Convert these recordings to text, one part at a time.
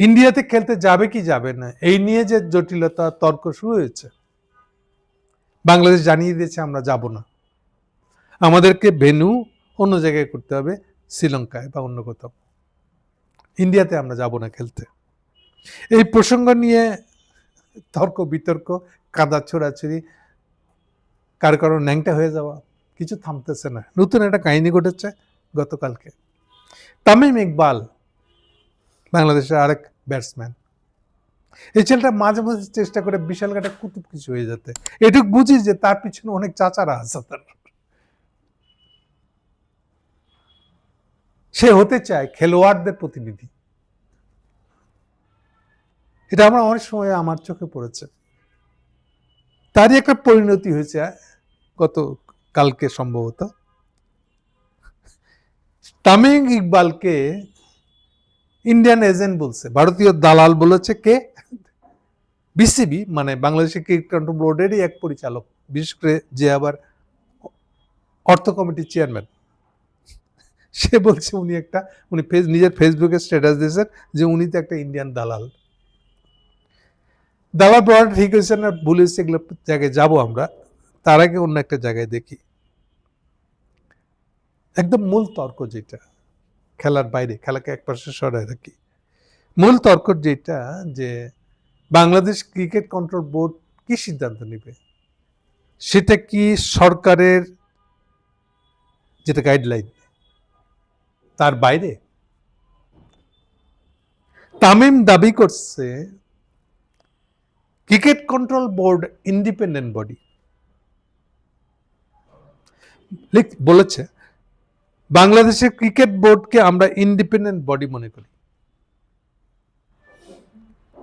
ইন্ডিয়াতে খেলতে যাবে কি যাবে না, এই নিয়ে যে জটিলতা, তর্ক শুরু হয়েছে। বাংলাদেশ জানিয়ে দিয়েছে, আমরা যাব না। আমাদেরকে ভেনু অন্য জায়গায় করতে হবে, শ্রীলঙ্কায় বা অন্য কোথাও। ইন্ডিয়াতে আমরা যাব না খেলতে। এই প্রসঙ্গ নিয়ে তর্ক, বিতর্ক, কাদা ছোড়াছুড়ি, কার কারও ন্যাংটা হয়ে যাওয়া, কিছু থামতেছে না। নতুন একটা কাহিনী ঘটেছে গতকালকে। তামিম ইকবাল বাংলাদেশের আরেক ব্যাটসম্যান এই ছেলেটা মাঝে মাঝে চেষ্টা করে বিশাল কাটা কুতুব কিছু হয়ে যেতে। এটুক বুঝি যে তার পিছনে অনেক চাচারা আছে তার। সে হতে চায় খেলোয়াড়দের প্রতিনিধি। এটা আমার অনেক সময় আমার চোখে পড়েছে। তারই একটা পরিণতি হয়েছে গত কালকে সম্ভবত। তামিম ইকবালকে ইন্ডিয়ান এজেন্ট বলছে, ভারতীয় দালাল বলেছে কে? বিসিবি মানে বাংলাদেশের ক্রিকেট কন্ট্রোল বোর্ডেরই এক পরিচালক, বিশেষ করে যে আবার অর্থ কমিটির চেয়ারম্যান সে বলছে উনি একটা, উনি ফেস, নিজের ফেসবুকে স্ট্যাটাস দিয়েছেন যে উনি তো একটা ইন্ডিয়ান দালাল। দালাল পড়াটা ঠিক হয়েছে না ভুল হয়েছে, এগুলো জায়গায় যাব আমরা। তার আগে অন্য একটা জায়গায় দেখি। একদম মূল তর্ক যেটা খেলার বাইরে, খেলাকে এক পাশে সরাই রাখি। মূল তর্ক যেটা, যে বাংলাদেশ ক্রিকেট কন্ট্রোল বোর্ড কি সিদ্ধান্ত নেবে? সেটা কি সরকারের যেটা গাইডলাইন তার বাইরে? তামিম দাবি করছে, cricket control board independent body বলেছে বাংলাদেশের ক্রিকেট বোর্ডকে আমরা ইন্ডিপেন্ডেন্ট বডি মনে করি।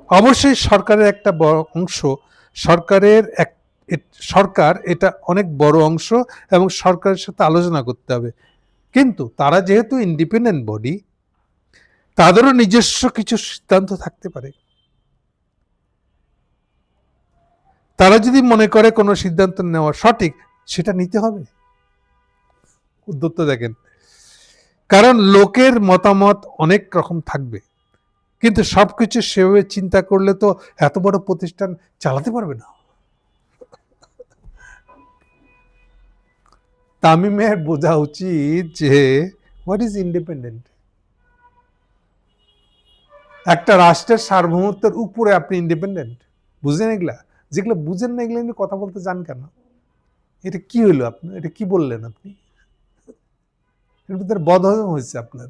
অবশ্যই সরকারের একটা বড় অংশ, সরকারের এক সরকার এটা অনেক বড় অংশ এবং সরকারের সাথে আলোচনা করতে হবে। কিন্তু তারা যেহেতু ইন্ডিপেন্ডেন্ট বডি, তাদেরও নিজস্ব কিছু সিদ্ধান্ত থাকতে পারে। তারা যদি মনে করে কোনো সিদ্ধান্ত নেওয়া সঠিক, সেটা নিতে হবে। উদ্যত্ত দেখেন কারণ লোকের মতামত অনেক রকম থাকবে। কিন্তু সবকিছু সেভাবে চিন্তা করলে তো এত বড় প্রতিষ্ঠান চালাতে পারবে না। তামিমের বোঝা উচিত যে হোয়াট ইজ ইন্ডিপেন্ডেন্ট একটা রাষ্ট্রের সার্বভৌমত্বের উপরে আপনি ইন্ডিপেন্ডেন্ট বুঝেন এগুলা? যেগুলো বুঝেন না, এগুলো কথা বলতে যান কেন? এটা কি হইল আপনি? এটা কি বললেন আপনি? এর ভিতরে বদহজম হয়েছে আপনার।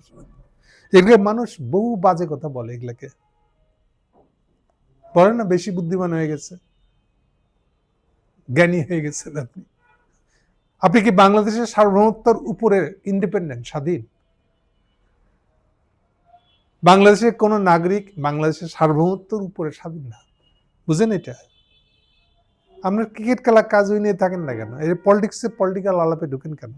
এগুলো মানুষ বহু বাজে কথা বলে এগুলাকে। বলে না, বেশি বুদ্ধিমান হয়ে গেছে। জ্ঞানী হয়ে গেছেন আপনি। আপনি কি বাংলাদেশের সার্বভৌমত্বর উপরে ইন্ডিপেন্ডেন্ট স্বাধীন? বাংলাদেশের কোন নাগরিক বাংলাদেশের সার্বভৌমত্বর উপরে স্বাধীন না। বুঝেন এটা? আপনার ক্রিকেট খেলা কাজ নিয়ে থাকেন না কেন? এই পলিটিক্সে পলিটিক্যাল আলাপে ঢুকেন কেন?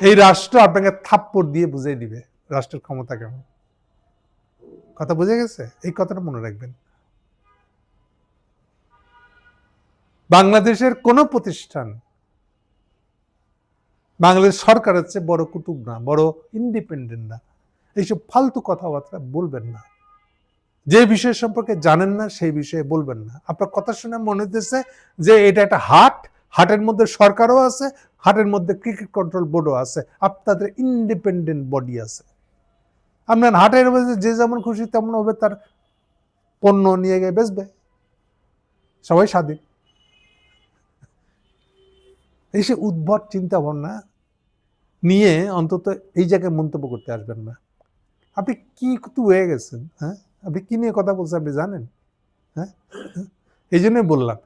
এই রাষ্ট্র আপনাকে থাপ্পড় দিয়ে বুঝিয়ে দিবে রাষ্ট্রের ক্ষমতা কেমন। কথা বুঝে গেছে? এই কথাটা মনে রাখবেন। বাংলাদেশের কোন প্রতিষ্ঠান বাংলাদেশ সরকার হচ্ছে বড় কুতুব না, বড় ইন্ডিপেন্ডেন্ট না। এইসব ফালতু কথাবার্তা বলবেন না। যে বিষয় সম্পর্কে জানেন না, সেই বিষয়ে বলবেন না। আপনার কথা শুনে মনে হতেছে যে এটা একটা হাট হাটের মধ্যে সরকারও আছে, হাটের মধ্যে ক্রিকেট কন্ট্রোল বোর্ডও আছে, আপনাদের ইন্ডিপেন্ডেন্ট বডি আছে। আপনার হাটের মধ্যে যে যেমন খুশি তেমন হবে, তার পণ্য নিয়ে গিয়ে বেচবে। সবাই স্বাধীন। এই সে উদ্ভট চিন্তা ভাবনা নিয়ে অন্তত এই জায়গায় মন্তব্য করতে আসবেন না। আপনি কি কত হয়ে গেছেন হ্যাঁ? আপনি কি নিয়ে কথা বলছেন, আপনি জানেন? হ্যাঁ? এই জন্যই বললাম।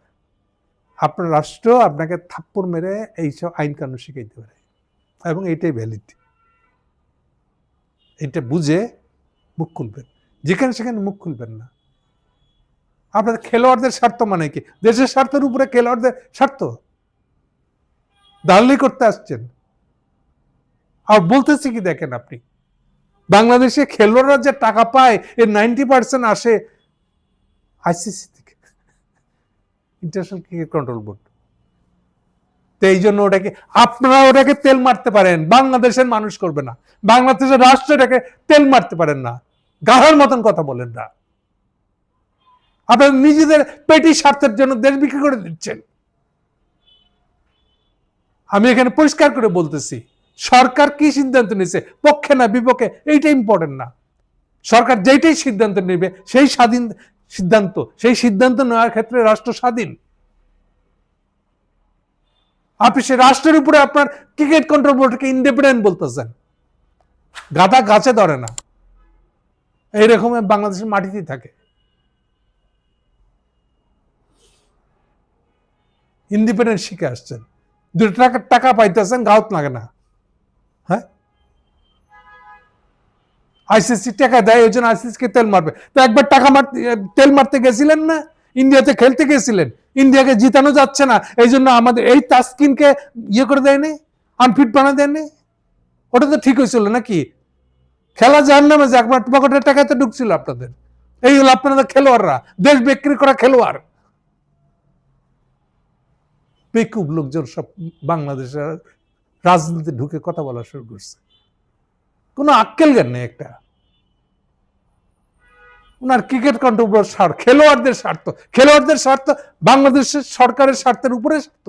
আপনার রাষ্ট্র আপনাকে থাপ্পড় মেরে এইসব আইন কানুন শিখাইতে পারে। এবং এটাই ভ্যালিড এটা বুঝে মুখ খুলবেন। যেখানে সেখানে মুখ খুলবেন না। আপনাদের খেলোয়াড়দের স্বার্থ মানে কি? দেশের স্বার্থের উপরে খেলোয়াড়দের স্বার্থ। দালালি করতে আসছেন। আর বলতেছি কি দেখেন আপনি? বাংলাদেশে খেলোয়াড়রা যে টাকা পায়, এর নাইনটি পার্সেন্ট আসে আইসিসি থেকে ইন্টারন্যাশনাল ক্রিকেট কন্ট্রোল বোর্ড তো এই জন্য ওটাকে, আপনারা ওটাকে তেল মারতে পারেন, বাংলাদেশের মানুষ করবে না। বাংলাদেশের রাষ্ট্র এটাকে তেল মারতে পারেন না। গাধার মতন কথা বলেন না। আপনারা নিজেদের পেটি স্বার্থের জন্য দেশ বিক্রি করে দিচ্ছেন। আমি এখানে পরিষ্কার করে বলতেছি, সরকার কি সিদ্ধান্ত নিয়েছে? পক্ষে না বিপক্ষে, এইটা ইম্পর্টেন্ট না। সরকার যেইটাই সিদ্ধান্ত নেবে, সেই স্বাধীন সিদ্ধান্ত, সেই সিদ্ধান্ত নেওয়ার ক্ষেত্রে রাষ্ট্র স্বাধীন। আপনি সে রাষ্ট্রের উপরে আপনার ক্রিকেট কন্ট্রোল বোর্ডকে ইন্ডিপেন্ডেন্ট বলতেছেন। গাদা গাছে ধরে না। এইরকম বাংলাদেশের মাটিতেই থাকে। ইন্ডিপেন্ডেন্ট শিখে আসছেন। দুটো টাকা টাকা পাইতেছেন, গাউত লাগে না। হ্যাঁ? আইসিসি টাকা দেয়, ওই জন্য আইসিসি কে তেল মারবে। তো একবার টাকা মারতে তেল মারতে গেছিলেন না? ইন্ডিয়াতে খেলতে গেছিলেন। ইন্ডিয়াকে জিতানো যাচ্ছে না। এই জন্য আমাদের, এই তাস্কিনকে ইয়ে করে দেয়নি আনফিট বানা দেয়নি ওটা তো ঠিক হয়েছিল নাকি? খেলা যার নামে যে একবার পকেটের টাকা তো ঢুকছিল আপনাদের। এই হলো আপনাদের খেলোয়াড়রা। দেশ বিক্রি করা খেলোয়াড়। বেকুব লোকজন সব বাংলাদেশের রাজনীতি ঢুকে কথা বলা শুরু করছে। কোনো আক্কেল জ্ঞান নেই একটা। ওনার ক্রিকেট কন্ট্রোল স্বার্থ খেলোয়াড়দের স্বার্থ খেলোয়াড়দের স্বার্থ বাংলাদেশের সরকারের স্বার্থের উপরে স্বার্থ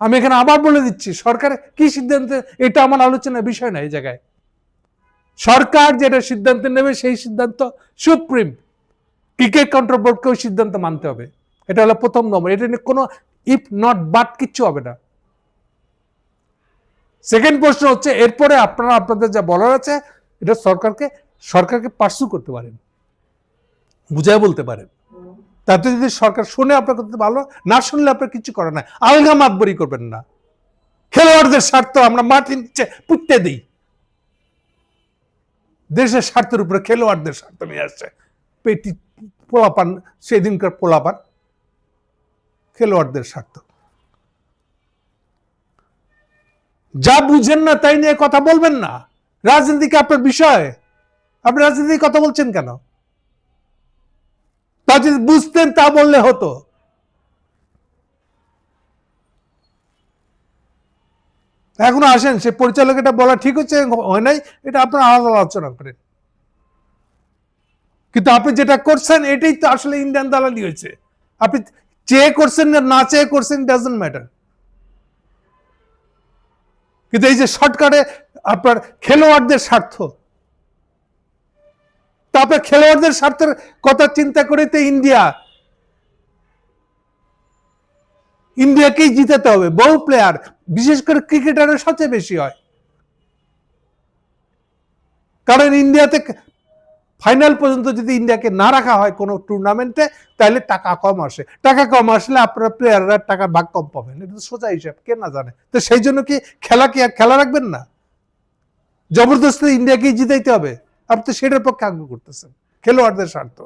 আমি এখানে আবার বলে দিচ্ছি, সরকার কি সিদ্ধান্ত, এটা আমার আলোচনার বিষয় না এই জায়গায়। সরকার যেটা সিদ্ধান্ত নেবে সেই সিদ্ধান্ত সুপ্রিম। ক্রিকেট কন্ট্রোল বোর্ডকেও সিদ্ধান্ত মানতে হবে। এটা হলো প্রথম নম্বর। এটা নিয়ে কোনো ইফ নট বাট কিচ্ছু হবে না। সেকেন্ড প্রশ্ন হচ্ছে, এরপরে আপনারা, আপনাদের যা বলার আছে, এটা সরকারকে সরকারকে পার্সু করতে পারেন, বুঝায় বলতে পারেন। তাতে যদি সরকার শুনে আপনার কথা ভালো, না শুনলে আপনার কিছু করে না আলগা মাতবরি করবেন না। খেলোয়াড়দের স্বার্থ আমরা মাটির নিচে পুঁততে দিই। দেশের স্বার্থের উপরে খেলোয়াড়দের স্বার্থ নিয়ে আসছে। পেটি পোলাপান, সেদিনকার পোলাপান। খেলোয়াড়দের স্বার্থ। যা বুঝেন না তাই নিয়ে কথা বলবেন না। রাজনীতিকে আপনার বিষয়। আপনি রাজনীতি কথা বলছেন কেন? তা যদি বুঝতেন তা বললে হতো। এখনও আসেন, সে পরিচালক এটা বলা ঠিক হচ্ছে, হয় নাই, এটা আপনার আলাদা আলোচনা করেন। কিন্তু আপনি যেটা করছেন, এটাই তো আসলে ইন্ডিয়ান দালালি হয়েছে। আপনি চেয়ে করছেন না চেয়ে করছেন ডাজন্ট ম্যাটার কিন্তু এই যে শর্টকাটে আপনার খেলোয়াড়দের স্বার্থ তারপরে খেলোয়াড়দের স্বার্থের কথা চিন্তা করে তো ইন্ডিয়া। ইন্ডিয়াকেই জিতাতে হবে বহু প্লেয়ার বিশেষ করে ক্রিকেটারের সবচেয়ে বেশি হয়। কারণ ইন্ডিয়াতে ফাইনাল পর্যন্ত যদি ইন্ডিয়াকে না রাখা হয় কোনো টুর্নামেন্টে তাহলে টাকা কম আসে। টাকা কম আসলে আপনারা প্লেয়াররা টাকা ভাগ কম পাবেন। এটা তো সোজা হিসাব, কে না জানে? তো সেই জন্য কি খেলা কি আর খেলা রাখবেন না? জবরদস্তি ইন্ডিয়াকেই জিতাইতে হবে। আপনি তো সেটার পক্ষে আগ্রহ করতেছেন। খেলোয়াড়দের স্বার্থ।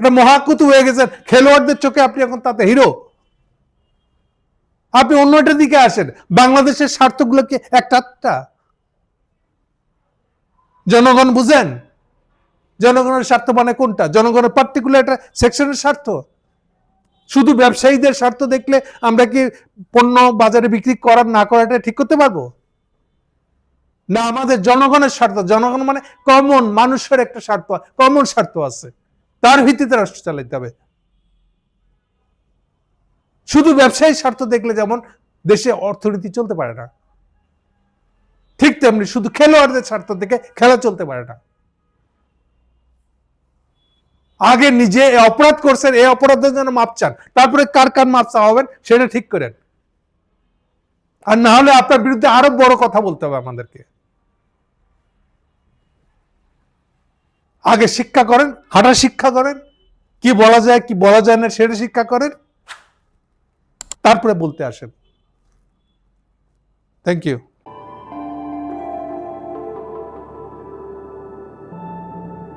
এটা মহাকুতু হয়ে গেছেন। খেলোয়াড়দের চোখে আপনি এখন তাতে হিরো। আপনি অন্যটার দিকে আসেন। বাংলাদেশের স্বার্থগুলো কি একটা একটা জনগণ বুঝেন? জনগণের স্বার্থ মানে কোনটা? জনগণের পার্টিকুলার একটা সেকশনের স্বার্থ। শুধু ব্যবসায়ীদের স্বার্থ দেখলে আমরা কি পণ্য বাজারে বিক্রি করার, না করাটা ঠিক করতে পারব? না আমাদের জনগণের স্বার্থ, জনগণ মানে কমন মানুষের একটা স্বার্থ কমন স্বার্থ আছে। তার ভিত্তিতে রাষ্ট্র চালাইতে হবে। শুধু ব্যবসায়ী স্বার্থ দেখলে যেমন দেশে অর্থনীতি চলতে পারে না, ঠিক তেমনি শুধু খেলোয়াড়দের স্বার্থ দেখে খেলা চলতে পারে না। আগে নিজে অপরাধ করছেন এই অপরাধের জন্য মাপ চান, তারপরে কার কার মাপ চাওয়াবেন সেটা ঠিক করেন। আর না হলে আপনার বিরুদ্ধে আরও বড় কথা বলতে হবে আমাদেরকে। আগে শিক্ষা করেন, হাঁটা শিক্ষা করেন, কি বলা যায়, কি বলা যায় না সেটা শিক্ষা করেন, তারপরে বলতে আসেন। Thank you